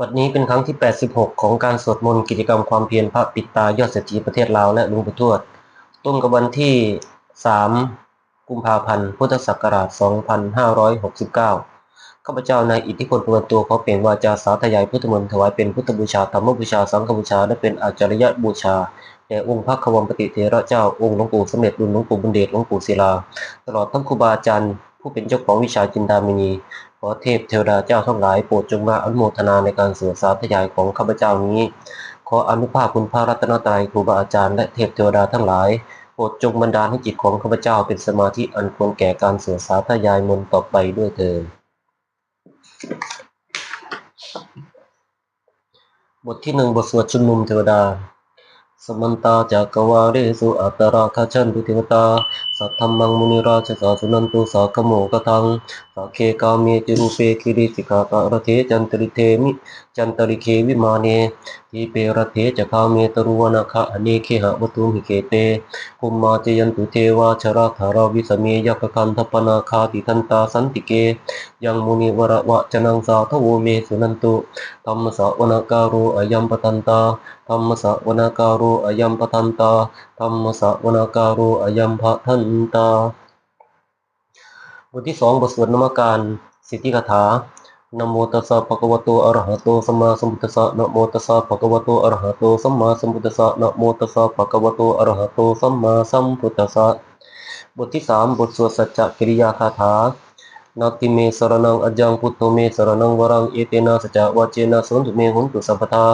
บัดนี้เป็นครั้งที่ 86 ของการสวดมนต์กิจกรรมความเพียรพระปิดตายอดเศรษฐีประเทศลาวและลุงปู่ทวดตรงกับวันที่ 3 กุมภาพันธ์ พุทธศักราช 2569 ข้าพเจ้าในอิทธิพลประตัวขอเปล่งวาจาสาธยายพุทธมนต์ถวายเป็นพุทธบูชาธรรมบูชา สังฆบูชา และเป็นอาจารยบูชาแด่องค์พระขวมปฏิเทระเจ้าองค์หลวงปู่สมเด็จรุ่นหลวงปู่บุญเดชหลวงปู่ศิลา ตลอดทั้งครูบาอาจารย์ผู้เป็นเจ้าของวิชาจินดามณี ขอเทพเทวดาเจ้าทั้งหลายโปรดจงมาอนุโมทนาในการสวดสาธยายของข้าพเจ้านี้ ขออนุภาพคุณพระรัตนตรัยครูบาอาจารย์และเทพเทวดาทั้งหลายโปรดจงบันดาลให้จิตของข้าพเจ้าเป็นสมาธิอันควรแก่การสวดสาธยายมนต่อไปด้วยเถิดบทที่หนึ่งบทสวดชุมนุมเทวดาสมันตาจากกวาเรสุอัตตราคาชันตุเทวตา สัทธรรมังมุนิราชสาสุนันตุสาขโมกทังสักเคกาเมติรูเปกิริสิกาการเทจันตริเทมิจันตริเควิมาเนทีเปรเทจะคาเมตรุวนาคะอเนเคหะวตุมิเกเตภุมมาเจยันตุเทวาชราธาราวิสเมยักคันทปนาคาติทันตาสันติเกยังมุนิวระวะจนังสาทโวเมสุนันตุธรรมสาวนาการุอายัมปทันตาธรรมสาวนาการุอายัมปทันตาธรรมสาวนาการุอายัมปทันตา บทที่สองบทสวดนมการ สิทธิคาถานโมตัสสะภะคะวะโตอะระหะโตสัมมาสัมพุทธัสสะนโมตัสสะภะคะวะโตอะระหะโตสัมมาสัมพุทธัสสะนโมตัสสะภะคะวะโตอะระหะโตสัมมาสัมพุทธัสสะบทที่สามบทสวดสัจจกิริยาคาถา นาติเมสรนังอจังพุทโธเมสรนังวรังเอเตนะสัจจวเจนะสุนตุเมหุนตุสัพพทา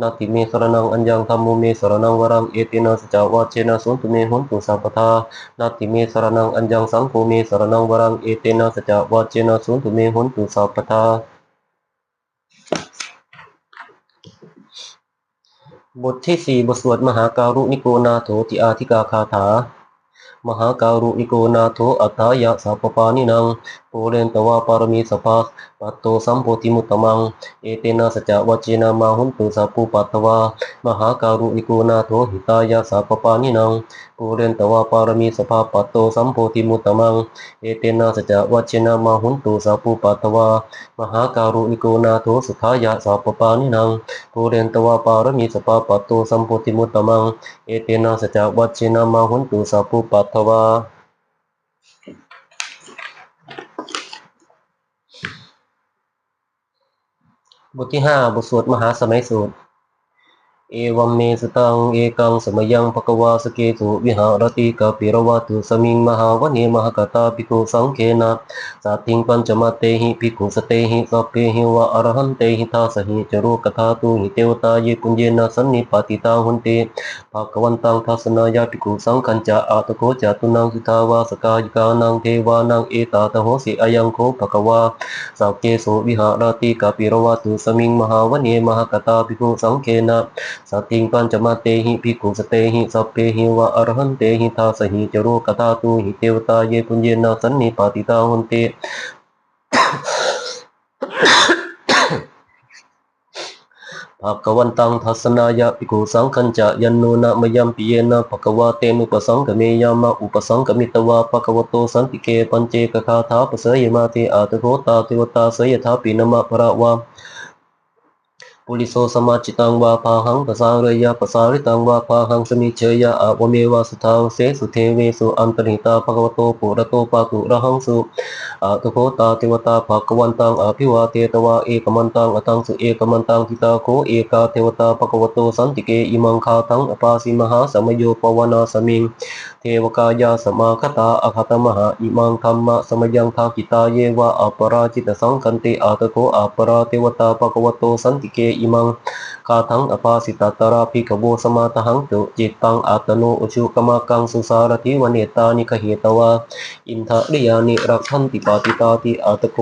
นาติเมสรนังอัญญังธรรมเมสรนังวรังเอเตนะสัจจวเจนะสุนตุเมหุนตุสัพพทานาติเมสรนังอัญญังสังโฆเมสรนังวรังเอเตนะสัจจวเจนะสุนตุเมหุนตุสัพพทาบทที่สี่บทสวดมหาการุณิโกนาโถติอาธิกาคาถามหาการุณิโกนาโถอัฏฐายะสัพปานินังปเรนตวาปารมีสภาปัตโตสัมโพธิมุตตมัง เอเตนะสจจวาเจนะมาหุนตุสัพพุปัตวามหาการุณิโกนาโถหิตายะสัพพปานินังปูเรนตวาปารมีสภาปัตโตสัมโพธิมุตตมัง เอเตนะสจจวัชนะมาหุนตุสัพพุปัตวามหาการุณิโกนาโทสุขายะสัพพปานินังปูเรนตวาปารมีสภาปัตโตสัมโพธิมุตตมัง เอเตนะสจจวัชนะมาหุนตุสัพพุปัตวา บทที่ห้าบทสวดมหาสมัยสูตร เอวัมเมสตังเอกังสมยังภควาสเกตุวิหารติกาปิรวัตุสมิงมหาวเนมหกตาภิกขุสังเคนะสัตถิงปัญจมาเตหิภิกขุสเตหิสัพเพหิวะอรหันเตหิทาสหิจโรกธาตุหิเทวตาเยปุญเยนะสันนิปติตาหุนเตภาควันตังทัสนายาภิกขุสังคัญจะอาตโกจตุนังสุทาวาสกายิกานังเทวานังเอตาตโหสิอายังโคภควาสัพเกโสวิหารติกาปิรวัตุสมิงมหาวเนมหกตาภิกขุสังเคนะสัตติงปัญจมาเตหิภิกขุสเตหิสัพเพหิวะอรหันเตหิทาสหิจโรกตาตุหิเทวตาเยปุญเยนะสันนิปาติตาหุนเตภาควันตังทัสนายะภิกขุสังคัญจะยันโนนะมยัมปิเยนะภควาเตนุปสังกเมยามะอุปสังกมิตวาภควโตสันติเกปัญเจกคาถาปเสยมาเตอาตโกตาเทวตาเสยถาปินมะภระวา ปุริโสสมาจิตังวาพาหังปสาเรยะปสาริตังวาพาหังสมิเชยะอาวเมวาสุทาวเสสุเทเวสุอันตริตาภควโตปุระโตปาตุระหังสุอาตุโคตาเทวตาภควันตังอภิวาเทตวาเอกมันตังอตังสุเอกมันตังทิตาโคเอกาเทวตาภควโตสันติเกอิมังคาทังอปาสิมหาสมโยปวนาสมิงเทวกายาสมาคตาอคตมหาอิมังธรรมะสมยังทากิตาเยวะอัปราจิตสังคันติอาตโกอัปราเทวตาภควโตสันติเกอิมังคาทังอปาสิตาตราภิกขโวสมาตหังตุจิตตังอัตโนอุชุกมากังสุสารทิวเนตานิคเหตวาอินทะริยานิรักขันติปาติตาติอาตโก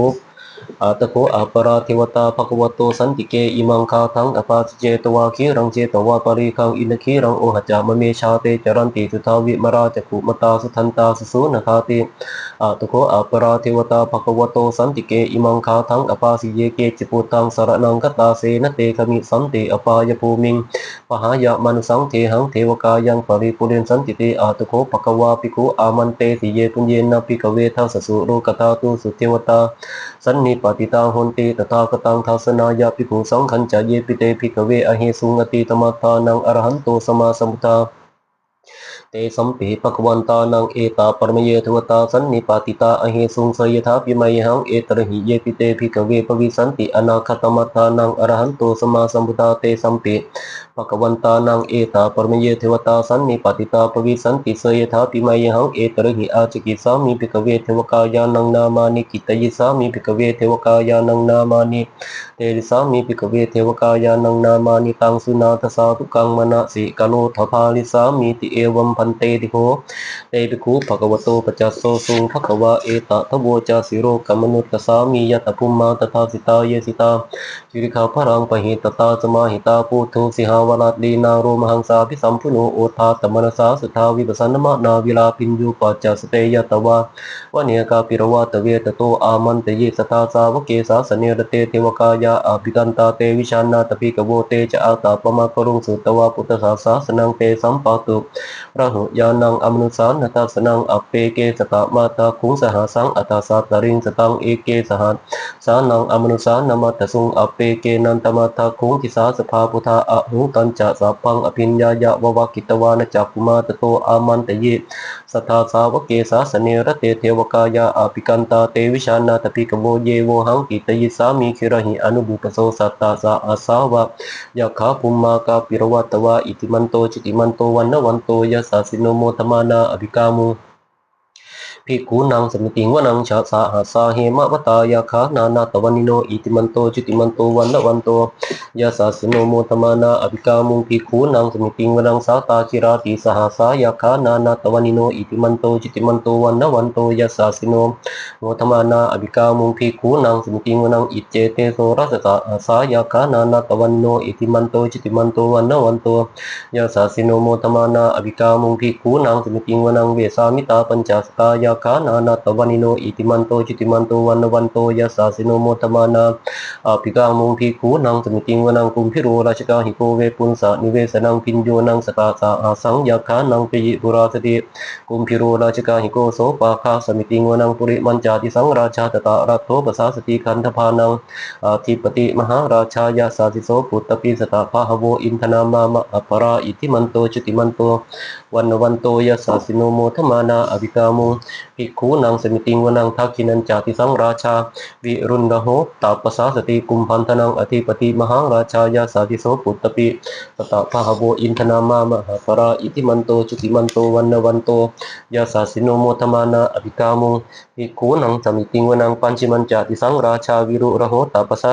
อาตโกอัปราเทวตาภควโตสันติเกอิมังคาทังอปาติเจตวาคีรังเจตวาปริคังอินคีรังโอหจามเมชาเตจรันติสุทาวิมราจกุมตาสุทันตาสุสุนคาติอาตุโคอัปราเทวตาภควโตสันติเกอิมังคาทังอปาสิเยเกจิปุตังสารนังคตาเสนเตคมิสันติอปายภูมิงปหายะมนุสังเทหังเทวกายังปริปุเรนสันติเตอาตุโคภควาปิคุอามันเตสิเยปุญเยนะปิกเวทัสสุโรกตาตุสุเทวตาสันนิปติตาหนติตถาคตังทัสนายาภิกขุสังขันจะเยปิเตภิกเวอหิสุงติตมัตตานังอรหันโตสมาสัมพุทา เตสัมปีภควันตานังเอตาปรม เยทวตาสันนิปาติตานังเอตระหิเยปิเตภิกวันตานังอรหมเอตาปรมเยเทวตาสันนิปติตาปวิสันติเสยถาปิมัยหังเอตระหิอาจกิสามิภิกเวเทวกายานังนามานิกิตยิสามิภิกเวเทวกายานังนามานิเตริสามิภิกเวเทวกายานังนามานิตังสุนาทสาทุกังมนะสิกโลทภาลิสามิติเอวัมพันเตติโหเตปิคูภควโตปจจสโสสุภควะเอตทะโวจาสิโรกมนุตตสามียตภูมมาตถาสิตาเยสิตาจิริขาพรังปหิตตาสมาหิตาปุถุสิหาวราดีนาโรมหังสาพิสัมพุโนโอทาตมนสาสุทาวิปสสนมะนาวิลาปินยูปัจจสเตยตวะวเนกาปิรวะตเวตโตอามันตยสตาสาวเกสาสเนรเตเทวกายาอาภิกันตาเตวิชานาตปิกโวเตจะอาตาปมะกรุงสุตวะพุทธสาสาสนังเตสัมปาตุระหุยานังอมนุสานตาสนังอเปเกสตามาตาคุงสหสังอัตาสาตริงสตังเอเกสหัสสานังอมนุสานมัตสุงอเปเกนันตมาตาคุงทิสาสภาพุทธาอหุตัญจะสัพพังอภิญญายะววกิตวานจักกุมาตโตอามันตยิสัทธาสาวเกสาสเนรเตเทวกายาอภิกันตาเตวิชานาตปิกโวเยโวหังกิตยิสามีคิรหิอนุบุปโสสัตตาสาอาสาวะยะขาภุมมากาปิรวัตวะอิติมันโตจิติมันโตวันนวันโตยะสาสิโนโมธมานาอภิกามุ ภิกขุนังสมิติงวนังชาสาหาสาเหมะวตายาคานานาตวันิโนอิติมันโตจิติมันโตวันละวันโตยาสาสิโนโมตมานาอภิกามุงภิกขุนังสมิติงวนังสาตาคิราติสหาสายาคานานาตวันิโนอิติมันโตจิติมันโตวันละวันโตยาสาสิโนโมตมานาอภิกามุงภิกขุนังสมิติงวนังอิเจเตโสรัสสะสายาคานานาตวันิโนอิติมันโตจิติมันโตวันละวันโตยาสาสิโนโมตมานาอภิกามุงภิกขุนังสมิติงวนังเวสามิตาปัญจสตายาคานานาตวันิโนอิติมันโตจิติมันโตวันวันโตยะสาสิโนโมตมานาอภิกังมุงพิคูนังสมิติงวนังกุมพิโรราชกาหิโกเวปุนสะนิเวสนังพินโยนังสตาสาอาสังยาขานังปิยิบุราสติกุมพิโรราชกาหิโกโสปาคาสมิติงวนังปุริมันจาติสังราชาตตารัตโตปสาสติคันธพานังอาทิปติมหาราชายาสาสิโสปุตตปิสตาพาหโวอินทนามามะอปราอิติมันโตจิติมันโตวันวันโตยะสาสิโนโมทมานาอภิกามุภิกขุนังสมิติงวนังทักขินันจาติสังราชา วิรุณโหตาปสาสติกุมพันธนังอธิปติมหาราชายาสาธิโสปุตตปิสตาพหโวอินทนามามหาปราอิติมันโตจุติมันโตวันนวันโตยาสาสิโนโมทมานาอภิกามุภิกขุนังสมิติงวนังปัญจิมันจาติสังราชาวิรุระโหตาปสา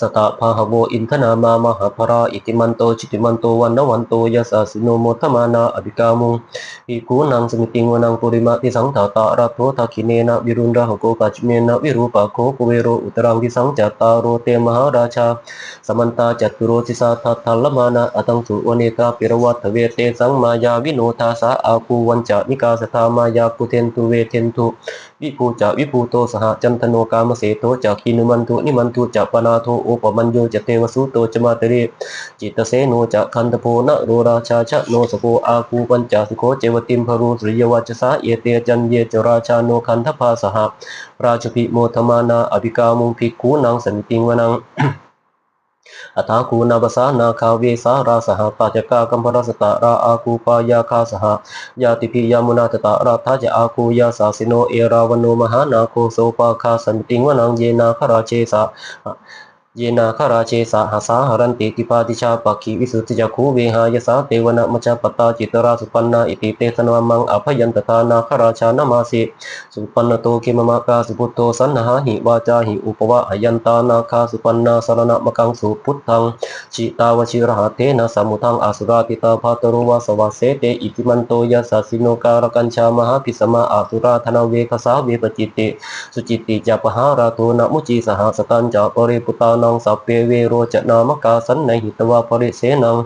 สตตาภาหโวอินทนามามหาภราอิติมันโตจิติมันโตวันโนโมทมานาอาภิกามุงภิกขุนังสมิติงวนังอุตรัญจาติสังราชาคุเวโรตาปสาสติยาคานังอธิปติมหาราชายาสาสิโสปุตตปิสตาสตะพาหโวอินทนามามหาภราอิติมันโตจิติมันโตวันนวันโตยะสาสิโนโมทมานาอภิกามุงอิกูนังสมิติงวนังปุริมาติสังตาตารัตโททักิเนนะวิรุณราหโกปัจเมนะวิรูปะโคกุเวโรอุตรังทิสังจัตตาโรเตมหาราชาสมันตาจัตุโรติสาทัตทัลลมานะอตังสุวเนกาปิรวัตเวเตสังมายาวิโนทาสาอาคูวันจานิกาสทามายาปุเทนตุเวเทนตุ วิภูจะวิภูโตสหจันทโนกามเสโตจากกินุมันตุนิมันตุจัปนาโทโอปมัญโยจเทวสุโตจมาตริจิตเสโนจะคันตโพนะโรราชาชะโนสโกอาคูปัญจสิโคเจวติมพรูสริยวัจสาเอเตจันเยจราชาโนคันทภาสหราชพิโมธมานาอภิกามุงภิกขุนังสันติงวนัง อัตาคูนาภาษานาคาเวสาราสหปัจกากัมพรสตาราอาคูปายาคาสหยาติพิยามุนาตตาราทัจอาคูยาสาสิโนเอราวโนมหานาโคโสปาคาสันติงวนังเยนาคราเชสะ เยนาคาราเชสาหาสาหรันติติปาติชาปักขีวิสุทธิจักขูเวหายสาเตวนะมจปตาจิตราสุปันนาอิติเตสนวมังอภยันตตานาคราชานามาสิสุปันนโตคิมมากาสุพุตโตสันหาหิวาจาหิอุปวะหยันตานาคาสุปันนาสรณมกังสุพุทธังจิตาวชิรหเทนะสมุทังอาสุราติตาภาตโรวาสวาเสเตอิติมันโตยะสสิโนการกัญชามหาพิสมาอาสุราธนาเวคสาเวปจิตติสุจิตติจาปหาราโตนะมุจีสหสตันจาปเรปุตานงสัพเพเวโรจนามกาสันในหิตวาปริเสนัง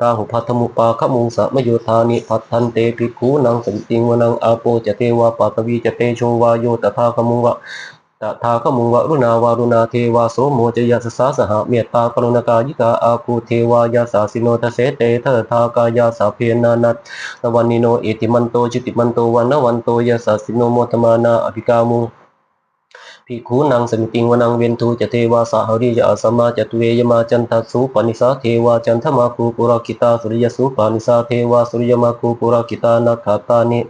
ราหุพัทธมุปาขมุงสะมโยธานิพัทธันเตภิกขุนังสันติงวนังอาโปจะเทวาปากวีจะเตโชวาโยตถาคมุงวะตถาคมุงวะรุณาวารุณาเทวาโสโมจยสสาสหเมตตากรุณากายิกาอาภูเทวายาสาสิโนทเสเตเทธากายาสาเพนานัตตวันนิโนอิติมันโตจิติมันโตวันนวันโตยาสาสิโนโมตมานาอภิกามุ ภิกขุนังสมิติงวนังเวนทูจะเทวาสาหริยะสมมาจตุเวยมาจันทัสสุปนิสาเทวาจันทมาคูปุรากิตาสุริยสุปนิสาเทวาสุริยมาคูปุรากิตานาคาตานิ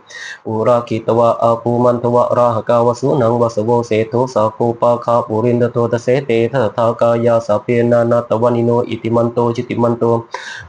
ปุรากิตวะอาภูมันทวะราหกาวสุนังวสโวเสโทสาคูปาคาปุรินทโตตเสเตทะทากายาสาเพนานาตวันิโนอิติมันโตจิติมันโต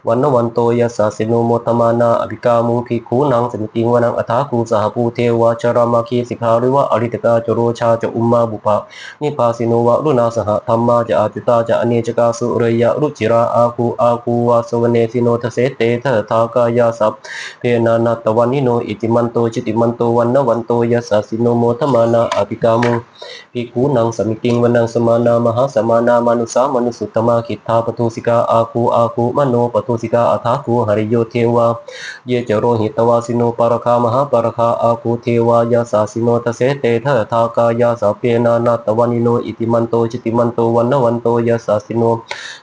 วันนวันโตยสาสิโนโมตมานาอภิกามุภิกขุนังสมิติงวนังอัฏฐาคูสหภูเทวาจารามาคีสิกขาริวะอริตกาจโรชาจอุมมาบุปะนิพาสิโนวะรุณาสหธรรมาจะอาติตาจะอเนจกาสุเรยะรุจิราอาคูอาคูวาสวเนสิโนทเสเตทะทากายาสัพเพนานาตวันนิโนอิติมันโตจิติมันโตวันนวันโตยสสสิโนโมทมานาอภิกามุภิกขุนังสมิติงวันังสมานามหาสมานามานุสามนุสุตมาคิทธาปทุสิกาอาคูอาคูมโนปทุสิกาอัฏฐาคูหริโยเทวาเยจโรหิตวาสิโนปารคามหาปารคาอาคูเทวายาสาสิโนทเสเตทะทากายาสัพเพนานาตวันิโนอิติมันโตจิติมันโตวันนวันโตยาสสสิโน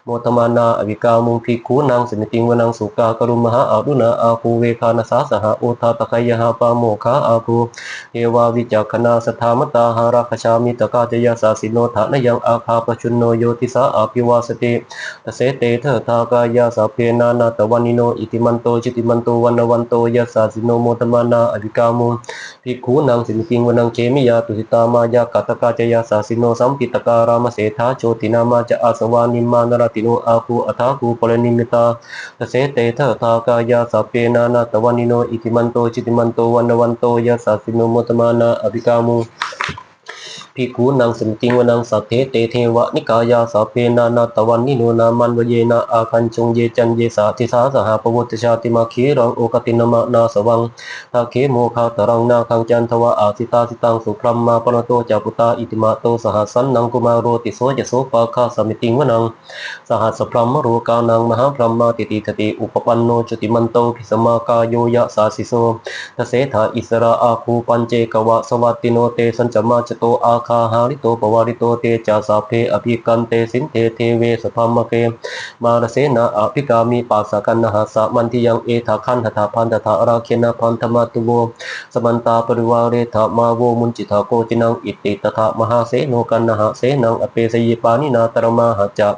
โมทมานาอวิกามุภิกขุนังสมิติงวนังสุกากรุมหาอารุณาอาภูเวคานาสาสหโอทาตะไคยหาปาโมคาอาภูเทวาวิจักขณาสทามตาหาราคชามิตกาจยาสาสิโนทานยังอาคาปชุนโนโยติสาอาภิวาสติตเสเตเถทากายาสาเพนานาตวันิโนอิติมันโตจิติมันโตวันนวันโตยาสสสิโนโมทมานาอวิกามุงภิกขุนังสมิติงวนังเขมิยาตุสิตามายากัตกาจยาสาสิโนสัมปิตการามเสถาโชตินามาจะอาสวานิมานรติโนอาคูอัฐาคูปรนิมิตาเสเตเถทากายาสเปนานาตวันิโนอิติมันโตจิติมันโตวันนวันโตยสสสิโนมตมานาอภิกามู ภิกขุนังสมติงวนังสัทเทเตเทวะนิกายาสาเพนานาตวันนิโนนามันวเยนะอาคันจงเยจันเยสาทิสาสหปวุตชาติมาเครังโอกตินมะนาสวังทาเคโมคาตรังนาคังจันทวะอาสิตาสิตังสุพรมมาปนโตจาปุตาอิติมาโตสหัสันนังกุมาโรติโสยโสปาคาสมิติงวนังสหัสพรมมโรกานังมหาพรมมาติติทติอุปปันโนจติมันโตภิสมากายโยยะสาสิโสทเสถาอิสราอาคูปัญเจกวะสวัตติโนเตสัญจมาจโตอาคาหาริโตปวาริโตเตจาสาเพอภิกันเตสินเทเทเวสพัมมะเกมารเสนาอภิกามีปาสกันนหาสะมันทิยังเอทาคันหถาพันตถาราเคนะพันธมาตุโวสมันตาปริวาเรธามาโวมุนจิตาโกจินังอิติตถามหาเสโนกันนหาเสนังอเปสยิปานินาตรมาหะจะ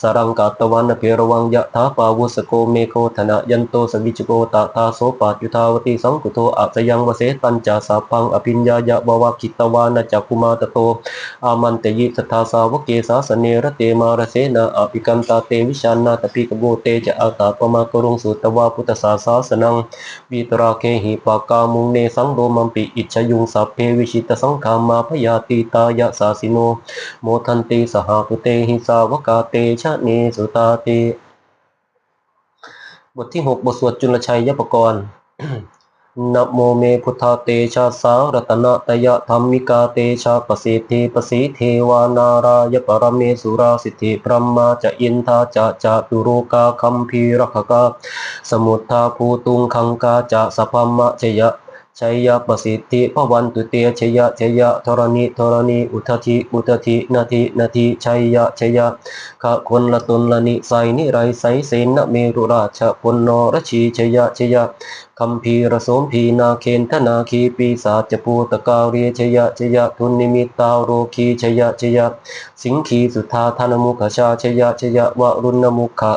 สรังกาตวันเพรวังยะถาปาวุสโกเมโคธนะยันโตสวิจโกตาทาโสปาจุทาวติสังกุโตอัสยังวเสตัญจาสาพังอภิญญายะบวะคิตวานะจักคุมาตโตอามันเตยิสัทธาสาวกเกสาสเนรเตมารเสนาอภิกันตาเตวิชานาตปิกโบเตจะอาตาปมากรุงสุตวาพุทธสาสาสนังวีตราเคหิปากามุงเนสังโดมัมปิอิจยุงสัพเพวิชิตสังขามาพยาติตายะสาสิโนโมทันติสหพุเตหิสาวกาเตชะเนสุตาเตบทที่หกบทสวดจุลชัยยปกรณ์ นะโมเมพุทธาเตชะสารัตนะตยะธรรมิกาเตชะปสิทธิปสิเทวานารายปรเมสุราสิทธิพรหมาจะอินทาจะจะตุโรกาคัมพีรคกาสมุทธาภูตุงคังกาจะสัพพมมะชยะ ชัยยะประสิทธิพวันตุเตชยะชยะธรณีธรณีอุทธิอุทธินาทีนาทีชัยยะชยะขะคนละตนละนิไสนิไรไสเสนเมรุราชพลนรชีชยะชยะคัมภีรโสมพีนาเคนธนาคีปีศาจปูตะกาเรียชยะชยะทุนนิมิตาโรคีชยะชยะ สิงคีสุธาธานมุขชาชยะชยะวรุณมุขะ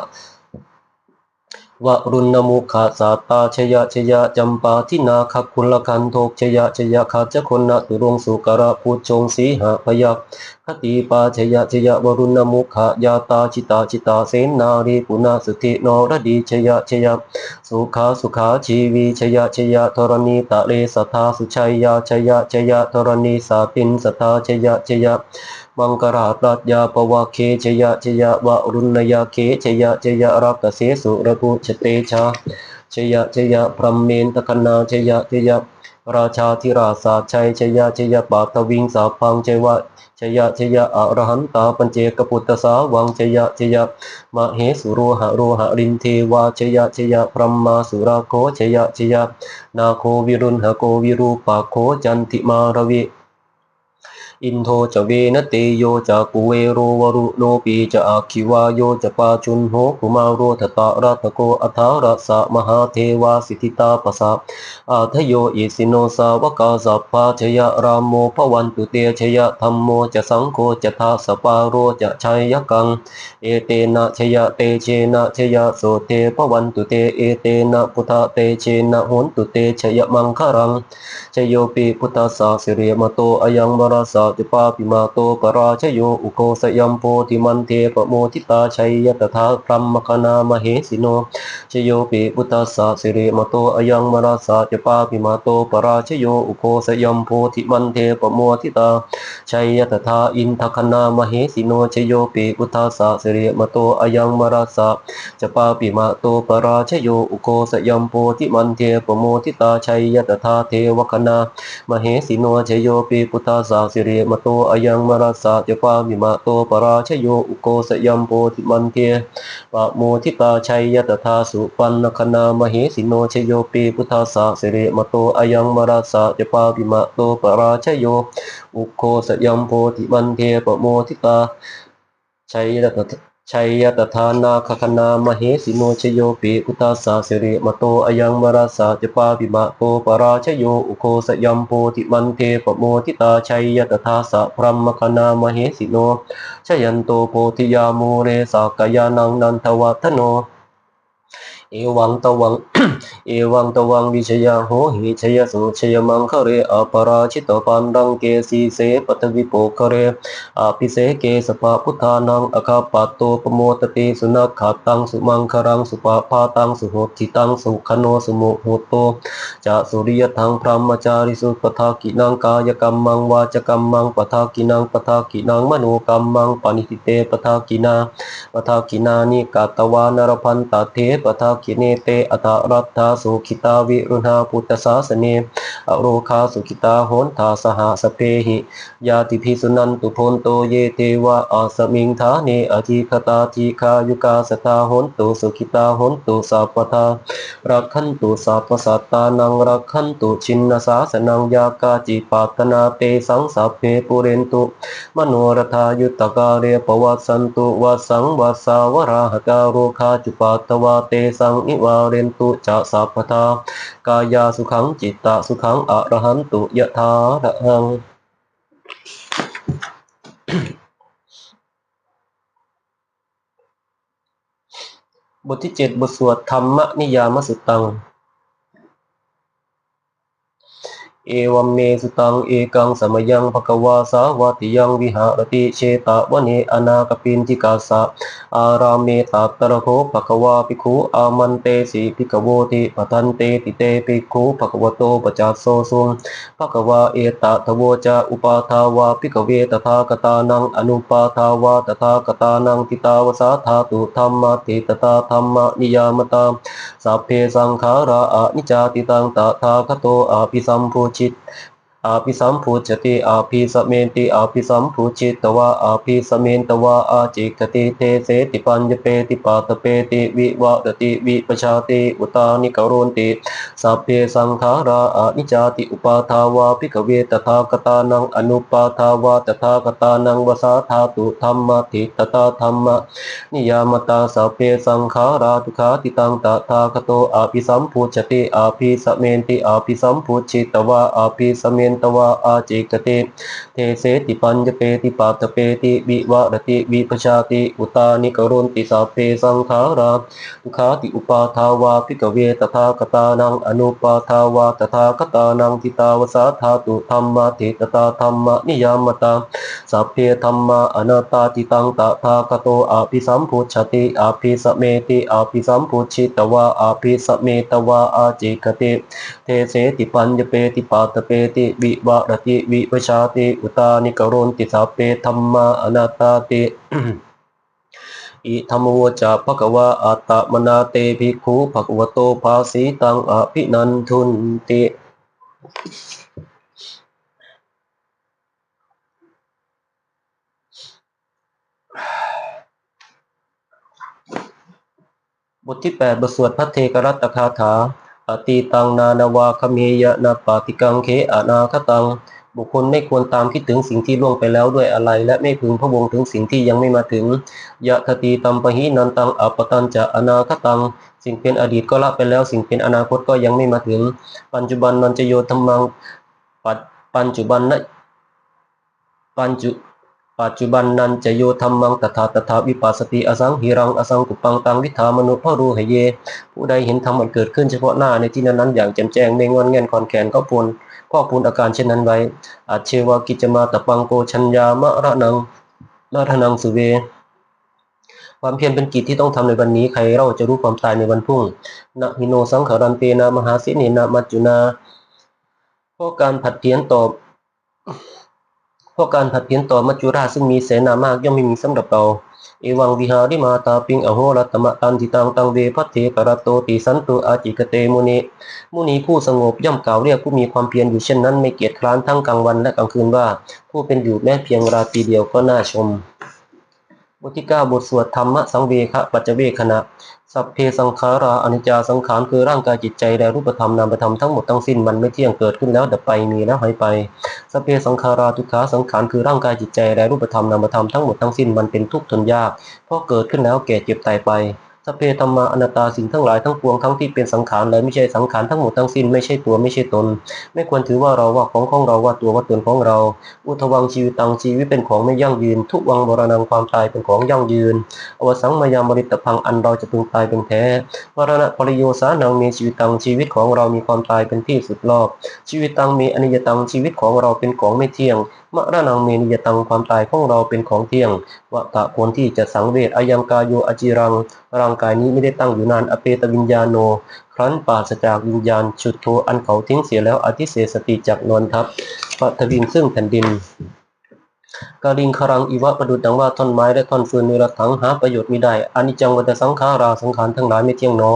วรุณมุขาสาตาชยะชยะจำปาทินาคคุณละคันโทกชยะชยะขาจคนนะตุรงสุกระพุชงสีหะพยักคติปาชยะชยะวรุณมุขายาตาจิตาจิตาเสนารีปุณสุธินรดีชยะชยะสุขาสุขาชีวีชยะชยะธรณีตะเลสทธาสุชัยยาชยะชยะธรณีสาตินสทธาชยะชยะ มังกราตรัตยาปวะเคชยะชยะวะรุณยาเคชยะชยะรักเสสุระกุชเตชาชยะชยะพรหมเมนตคนาชยะชยะราชาธิราชาชัยชยชยปาทวิงสาพังเจวะชยชยอรหันตาปัญเจกปุตตสาวังชยชยมเหสุโรหะโรหะรินเทวาชยชยพรหมาสุราโคชยชยนาโควิรุณหโกวิรูปาโคจันติมารวิ อินโทจะเวนเตโยจะกุเวโรวรุโนปีจะอาคิวาโยจะปาจุนโหกุมาโรทตะรัตโกอัทารัสะมหาเทวาสิทธิตาปสะอาทโยอิสิโนสาวกาสัพพาชยรามโมภวันตุเตชยธรรมโมจะสังโฆจะทาสปาโรจะชัยยกัง เอเตนะชยเตเชนะชยโสเตภวันตุเตเอเตนะพุทธเตเชนะโหนตุเตชยมังคารังชโยปิพุทธสาสิริมโตอยังบราสาติปาปิมาโตปราชโยอุโกสยัมโพธิมันเทปโมทิตาชัยยตถาพรหมคณามเหสิโนชโยปิพุทธสาสิริมโตอยังบราสาติปาปิมาโตปราชโยอุโกสยัมโพธิมันเทปโมทิตาชัยยตถาอินทคณามเหสิโนชโยปิพุทธสาสิริมโตอยังบราสาจะปาปิมาโตปราชโยอุโกสยัมโพธิมันเทปโมทิตาชัยยตถาเทวคณามเหสิโนชโยปิพุทธสาสิริมโตอายังมาราสสะจะปามิมาโตปราชโยอุโกสยมโพธิมันเทปะโมทิตาชัยยตถาสุปันนคณามหิสิโนชโยปีพุทธสะสิริมโตอายังมาราสสะจะปามิมาโตปราชโยอุโกสยมโพธิมันเทปะโมทิตาชัยยตถา ชัยยตถานาคคณามเหสิโนชโยปิพุทธสาสิริมโตอยังมราสาจปาปิมาโตปราชโยอุโคสยัมโพติมันเทปโมทิตาชัยยตถาสะพรหมคณามเหสิโนชยันโตโพธิยาโมเรสากยานังนันทวัฒโน เอวังตวัง เอวังตวังวิชยาโหหิชยสุชยมังคะเรอปราชิตปันดังเกสีเสปตวิโปคะเรอภิเสเกสปะพุทธานังอคาปโตปโมตติสุนัขขาตังสุมังครังสุปาพาตังสุโหติตังสุขโนสุโมโหโตจะสุริยทังพรหมจาริสุปทากินังกายกรรมังวาจกรรมังปทากินังปทากินังมโนกรรมังปณิติเตปทากินาปทากินานิกาตวานรพันตเทปทากิเนเตอัตรัตถาสุขิตาวิรุณาพุทธศาสเน อโรคาสุขิตาโหนทาสหสเพหิยาติภิสุนันตุพนโตเยเทวะอาสมิงทาเนอธิคตาทีคายุกาสตาโหนตุสุขิตาโหนตุสัพพทารักขันตุสัพพสัตตานังรักขันตุชินนสาสนังยากาจิปาตนาเตสังสัพเพปุเรนตุมโนรธายุตกาเรปวัสสันตุวัสังวัสสาวราหกาโรคาจุปาตวาเตสังอิวาเรนตุจะสัพพทากายาสุขังจิตตสุขังอรหันตุยะทาระหังบทที่เจ็ดบทสวดธรรมนิยามสุตัง เอวัมเมสุตังเอกังสมยังภควาสาวัติยังวิหารติเชตาวเนอนาคปินทิกาสะอารามเมตัตระโคภควาภิกขุอามันเตสีภิกขโวติปทันเตติเตภิกขุภควโตปจัสโซสุงภควาเอตทโวจะอุปาทาวาภิกเวตถาคตานังอนุปาทาวาตถาคตานังทิตาวสาธาตุธรรมติตตาธรรมนิยามตามสัพเพสังขาราอนิจจติตังตถาคโตอภิสัมภูชิต อาภิสัมภูชติอาภิสเมนติอาภิสัมภูชิตวะอาภิสเมนตวะอาจิกติเทเสติปัญญเปติปาตเปติวิวะตติวิปชาติอุตานิกรุนติสัพเพสังขาราอนิจจติอุปาทาวาภิกเวตถาคตานังอนุปาทาวาตถาคตานังวสาธาตุธรรมทิตตาธรรมนิยามตาสัพเพสังขาราทุขาติตังตถาคโตอาภิสัมภูชติอาภิสเมนติอาภิสัมภูชิตวะอาภิสเมนตวะอาจิกติเทเสติปัญญเปติปาตเปติวิวรติวิปชาติอุตานิกรุนติสัพเพสังขาราทุขาติอุปาทาวาภิกเวตถาคตานังอนุปาทาวาตถาคตานังทิตาวสาธาตุธรรมะเทตตาธรรมนิยามตาสัพเพธรรมะอนัตตาติตังตถาคโตอาภิสัมพุชติอาภิสเมติอาภิสัมพุชิตวะอาภิสเมตวะอาจิกติเทเสติปัญญเปติปาตเปติวิวรติวิปชาติอุตานิกรุนติสัพเพธรรมะอนัตาติอิธรรมวจะภควาอัตตมนาเตภิกขุภควโตภาสีตังอภินันทุนติบทที่แปดบทสวดพระเทกรัตคาถา อตีตังนานาวาคเมยะนาปาติกังเคอานาคตัง บุคคลไม่ควรตามคิดถึงสิ่งที่ล่วงไปแล้วด้วยอะไร และไม่พึงพะวงถึงสิ่งที่ยังไม่มาถึงยะทตีตัมปะหินันตังอัปตันจะอนาคตัง สิ่งเป็นอดีตก็ละไปแล้ว สิ่งเป็นอนาคตก็ยังไม่มาถึง ปัจจุบันนันจะโยธรรมังปัจปัจจุบันนะปัจจุ ปัจจุบันนันจะโยธรรมังตถาตถาวิปัสสติอสังหิรังอสังกุปังตังวิธามนุพรูหเย ผู้ใดเห็นธรรมอันเกิดขึ้นเฉพาะหน้าในที่นั้นๆอย่างแจ่มแจ้งไม่งอนเงียนคอนแขนก็ปูนก็ปูนอาการเช่นนั้นไว้อาจเชวากิจมาตะปังโกชัญญามะระนังมะระนังสุเว ความเพียรเป็นกิจที่ต้องทำในวันนี้ใครเราจะรู้ความตายในวันพรุ่งนะหิโนสังขารันเตนามหาสิเนนามัจจุนาเพราะการผัดเพี้ยนตอบ เพราะการผัดเพี้ยนต่อมัจจุราชซึ่งมีเสนามากย่อมไม่มีสำหรับเราเอวังวิหาริมาตาปิงอโหรัตมะตันติตังตังเวพัทเทกรตโตติสันตุอาจิกเตมุนีมุนีผู้สงบย่อมกล่าวเรียกผู้มีความเพียรอยู่เช่นนั้นไม่เกียจคร้านทั้งกลางวันและกลางคืนว่า ผู้เป็นอยู่แม้เพียงราตรีเดียวก็น่าชมบทที่เก้าบทสวดธรรมะสังเวคะปัจจเวคณะ สัพเพสังขาราอนิจจาสังขารคือร่างกายจิตใจและรูปธรรมนามธรรมทั้งหมดทั้งสิ้นมันไม่เที่ยงเกิดขึ้นแล้วดับไปมีแล้วหายไปสัพเพสังขาราทุกขาสังขารคือร่างกายจิตใจและรูปธรรมนามธรรมทั้งหมดทั้งสิ้นมันเป็นทุกข์ทนยากเพราะเกิดขึ้นแล้วแก่เจ็บตายไป สเพธรรมาอนัตตาสิ่งทั้งหลายทั้งปวงทั้งที่เป็นสังขารและไม่ใช่สังขารทั้งหมดทั้งสิ้นไม่ใช่ตัวไม่ใช่ตน ไม่ควรถือว่าเราว่าของของเราว่าตัวว่าตนของเรา อุทวังชีวิตังชีวิตเป็นของไม่ยั่งยืน ทุกวังบรณังความตายเป็นของยั่งยืน อวสังมายามริตพังอันเราจะพึงตายเป็นแท้มรณะปริโยสานังมีชีวิตตังชีวิตของเรามีความตายเป็นที่สุดรอบ ชีวิตตังมีอนิจจตังชีวิตของเราเป็นของไม่เที่ยง มรณังมีนิยตังความตายของเราเป็นของเที่ยงวะตะพวนที่จะสังเวชอายังกายโยอจิรัง ร่างกายนี้ไม่ได้ตั้งอยู่นานอเปตวิญญาโน ครั้นปราศจากวิญญาณชุดโทอันเขาทิ้งเสียแล้วอธิเสสติจากนวลทัพปะทวินซึ่งแผ่นดิน กาลิงคารังอีวะประดุดดังว่าท่อนไม้และท่อนฟืนในระถังหาประโยชน์ไมิได้อานิจังวัฏสังขาราสังขารทั้งหลายไม่เที่ยงหนอ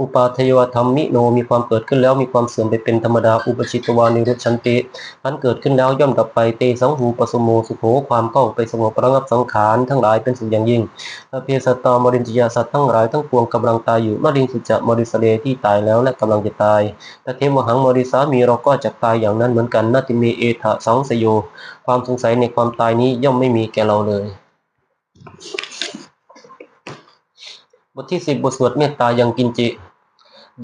อุปาทยวธรรมมิโนมีความเกิดขึ้นแล้วมีความเสื่อมไปเป็นธรรมดาอุปชิตวานิรุชชันติท่านเกิดขึ้นแล้วย่อมดับไปเตสังหูปสมโมสุโขความเข้าไปสงบระงับสังขารทั้งหลายเป็นสุขอย่างยิ่งพระเพสตตามรินจิยาสัตว์ทั้งหลายทั้งปวงกำลังตายอยู่มรินสุจะมริสเลที่ตายแล้วและกำลังจะตายแต่เทวหังมริสามีเราก็จะตายอย่างนั้นเหมือนกันนาติเมเอทะสังสโย ความสงสัยในความตายนี้ย่อมไม่มีแก่เราเลย บทที่สิบบทสวดเมตตายังกินจิ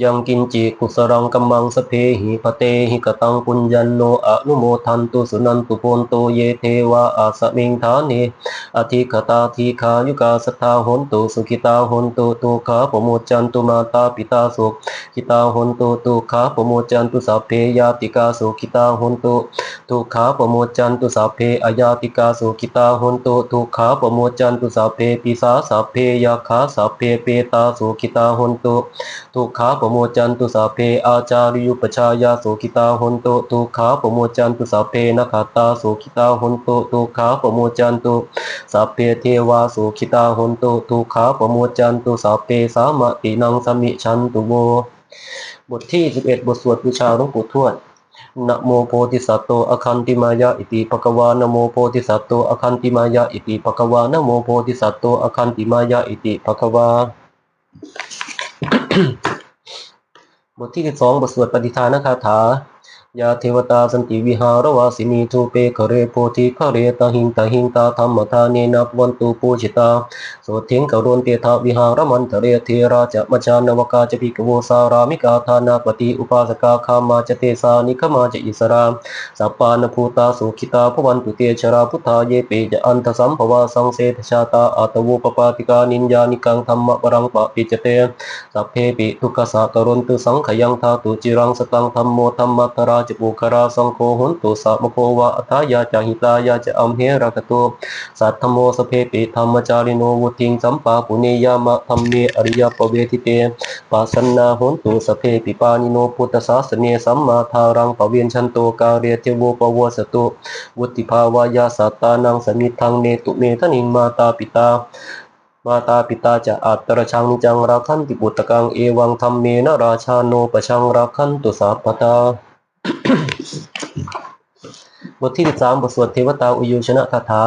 ยังกินจิกุสรังกัมมังสเพหิปเตหิกตังปุญญโนอนุโมทันตุสุนันตุโพนโตเยเทวาอาสมิงฐานีอธิคตาทีขายุกาสทาหนตุสุขิตาหนตุตุขาปโมจันตุมาตาปิตาสุขิตาหนตุตุขาปโมจันตุสัพเพยาติกาสุขิตาหนตุทุขาปโมจันตุสัพเพอายาติกาสุขิตาหนตุทุขาปโมจันตุสัพเพปิสาสัพเพยาขาสัพเพเปตาสุขิตาหนตุทุขาปโมจันตุสัพเพอาจาริยุปชายาโสุขิตาหนตุทุขาปโมจันตุสัพเพนักขตาโสุขิตาหนตุทุขาปโมจันตุสัพเพเทวาโสุขิตาหนตุทุขาปโมจันตุสัพเพสามตินังสมิชันตุโวบทที่ 11 บทสวดบูชาหลวงปู่ทวดนะโมโพธิสัตโตอคันติมายะอิติภควานะโมโพธิสัตโตอคันติมายะอิติภควานะโมโพธิสัตโตอคันติมายะอิติภควา บทที่สองบทสวดปฏิทานคาถา ยาเทวตาสันติวิหารวาสินีทูเปคเรโพธิคเรตหิงตหิงตาธรรมทาเนนับวันตุปูชิตาโสทิงกรุณเตทาวิหารมันทะเรเทราจะมจานวกาจะพิกโวสารามิกาธานาปฏิอุปาสกาคามาจะเตสานิขมาจะอิสราสัปปานภูตาสุขิตาภวันตุเตชราพุทธาเยเปจะอันทสัมภวาสังเสทชาตาอัตวูปปาติกานินญานิกังธรรมปรังปะปิจเตสัพเพปิทุกขสะกรุณตุสังขยังธาตุจิรังสตังธรรมโมธรรมตราจปุคราสังโฆหุนตุสัมโภวะอัฏฐายาจาหิตายาจะอัมเหระกตุสัทธโมสเพปิธรรมจาริโนวุติงสัมปาปุเนยามะธรรมเมอริยปเวทิเตปัสสนาหุนตุสเพปิปานิโนพุทธศาสเนสัมมาทารังปเวียนชันโตกาเรเทโวปวสตุวุติภาวายาสัตตานังสมิทังเนตุเมทนิงมาตาปิตามาตาปิตาจะอัตตรชังจังราคันติปุตตะกังเอวังธรรมเมนราชาโนปชังราคันตุสัพพตา บทที่13บทสวดเทวตาอุยชนะคาถา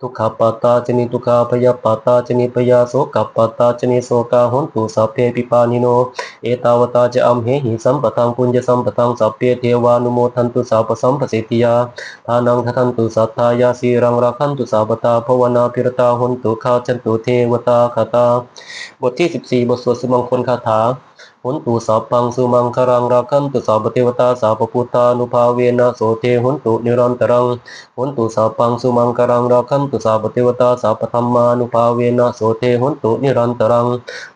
ทุกขปาตาจนิทุกขาพยาปาตาจนิพยาโสกปาตาจนิโสกาหนตุสัพเพปิปานิโน เอตาวตาจะอัมเหหิสัมปทังปุญญสัมปทังสัพเพเทวานุโมทันตุสัพพสัมปสิทธิยาทานังทัทันตุสัทธายาสีรังรักขันตุสัพพตาภวนาพิรตาหนตุข้าจันตุเทวตาคาตา บทที่14บทสวดสมังคลคาถา หนตุสัพพังสุมังครังราคันตุสัพเทวตาสัพพุทธานุภาเวนะโสเทหุนตุนิรันตรังหุนตุสัพพังสุมังครังราคันตุสัพเทวตาสัพธรรมานุภาเวนะโสเทหุนตุนิรันตรัง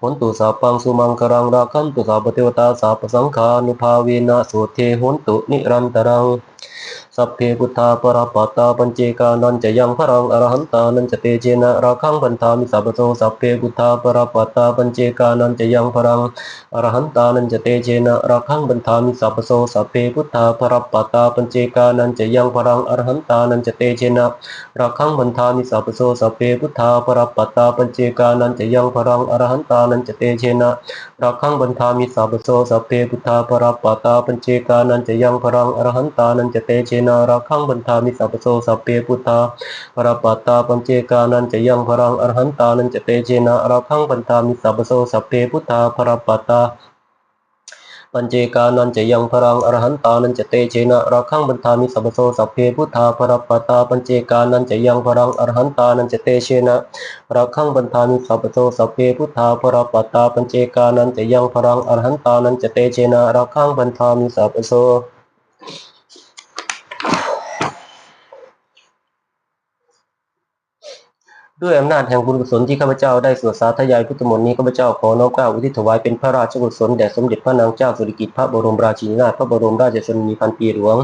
หุนตุสัพพังสุมังครังราคันตุสัพเทวตาสัพสังฆานุภาเวนะโสเทหุนตุนิรันตรัง สัพเพพุทธาปรปัตตาปัญเจกานันจะยังพรังอรหันตานันจะเตเจนะราคังบันทามิสัพโสสัพเพพุทธาปรปัตตาปัญเจกานันจะยังพรังอรหันตานันจะเตเจนะราคังบันทามิสัพโสสัพเพพุทธาปรปัตตาปัญเจกานันจะยังพรังอรหันตานันจะเตเจนะราคังบันทามิสัพโสสัพเพพุทธาปรปัตตาปัญเจกานันจะยังพรังอรหันตานันจะเตเจนะราคังบันทามิสัพโสสัพเพพุทธาปรปัตตาปัญเจกานันจะยังพรังอรหันตานันจะเตเจนะนาราคังบันทามิสัพโสสัพเพพุทธาปราปัตตาปัญเจกานันจะยังพรังอรหันตานันจะเตเจนะราคังบันทามิสัพโสสัพเพพุทธาปราปัตตาปัญเจกานันจะยังพรังอรหันตานันจะเตเจนะราคังบันทามิสัพโสสัพเพพุทธาปรปัตตาปัญเจกานันจะยังพรังอรหันตานันจะเตเชนะราคังบันทามิสัพโสสัพเพพุทธาปรปัตตาปัญเจกานันจะยังพรังอรหันตานันจะเตเชนะราคังบันทามิสัพโส ด้วยอำนาจแห่งบุญกุศลที่ข้าพเจ้าได้สวดสาธยายพุทธมนต์นี้ข้าพเจ้าขอน้อมเกล้าอุทิศถวายเป็นพระราชกุศลแด่สมเด็จพระนางเจ้าสุริกิติ์พระบรมราชินีนาถพระบรมราชชนนีพันปีหลวง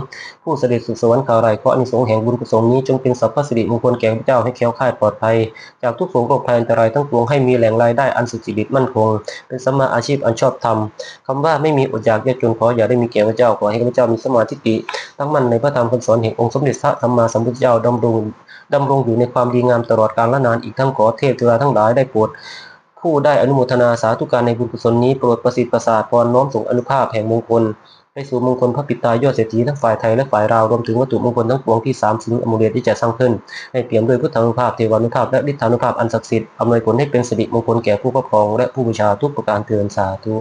ผู้เสด็จสู่สวรรคาลัยขออานิสงส์แห่งบุญกุศลนี้จงเป็นสัพพสิริมงคลแก่ข้าพเจ้าให้แคล้วคลาดปลอดภัย จากทุกโศกโรคภัยอันตรายทั้งปวงให้มีแหล่งรายได้อันสุจริตมั่นคง เป็นสมมาอาชีพอันชอบธรรมคำว่าไม่มีอดอยากยากจนขออย่าได้มีแก่ข้าพเจ้าขอให้ข้าพเจ้ามีสมาธิติตั้งมั่นในพระธรรมคำสอนแห่งองค์สมเด็จพระสัมมาสัมพุทธเจ้าดำรงดำรงอยู่ในความดีงามตลอดกาลและนานอีกทั้งขอเทพเทวดาทั้งหลายได้โปรดผู้ได้อนุโมทนาสาธุการในบุญกุศลนี้โปรดประสิทธิ์ประสาทพรน้อมส่งอนุภาพแห่งมงคลไปสู่มงคลพระปิตายอดเศรษฐีทั้งฝ่ายไทยและฝ่ายลาวรวมถึงวัตถุมงคลทั้งปวงที่สามสิงอมูเดชที่จะสร้างขึ้นให้เปี่ยมด้วยพุทธานุภาพเทวานุภาพและฤทธานุภาพอันศักดิ์สิทธิ์อำนวยผลให้เป็นสิริมงคลแก่ผู้ครอบครองและผู้บูชาทุกประการเทือนสาธุ